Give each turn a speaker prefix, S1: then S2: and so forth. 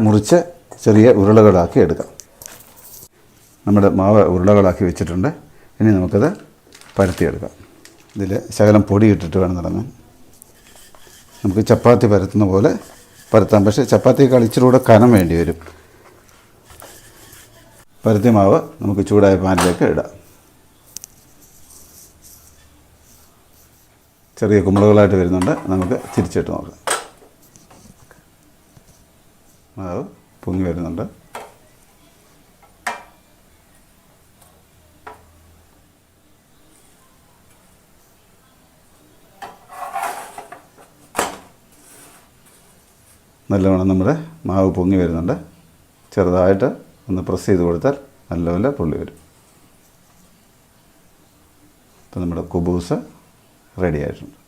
S1: മുറിച്ച് ചെറിയ ഉരുളകളാക്കി എടുക്കാം. നമ്മുടെ മാവ് ഉരുളകളാക്കി വെച്ചിട്ടുണ്ട്. ഇനി നമുക്കത് പരത്തിയെടുക്കാം. ഇതിൽ ശകലം പൊടി ഇട്ടിട്ട് വേണം തുടങ്ങാൻ നമുക്ക് ചപ്പാത്തി പരത്തുന്ന പോലെ പരത്താം. പക്ഷേ ചപ്പാത്തിയേക്കാൾ ഇച്ചിരി കനം വേണ്ടി വരും. പരത്തിയ മാവ് നമുക്ക് ചൂടായ പാനിലേക്ക് ഇടാം. ചെറിയ കുമ്പളകളായിട്ട് വരുന്നുണ്ട്. നമുക്ക് തിരിച്ചിട്ട് നോക്കാം. മാവ് പൊങ്ങി വരുന്നുണ്ട്. നല്ലവണ്ണം നമ്മുടെ മാവ് പൊങ്ങി വരുന്നുണ്ട്. ചെറുതായിട്ട് ഒന്ന് പ്രസ് ചെയ്ത് കൊടുത്താൽ നല്ലപോലെ പൊള്ളി വരും. ഇപ്പം നമ്മുടെ കുബൂസ് റെഡി ആയിട്ടുണ്ട്.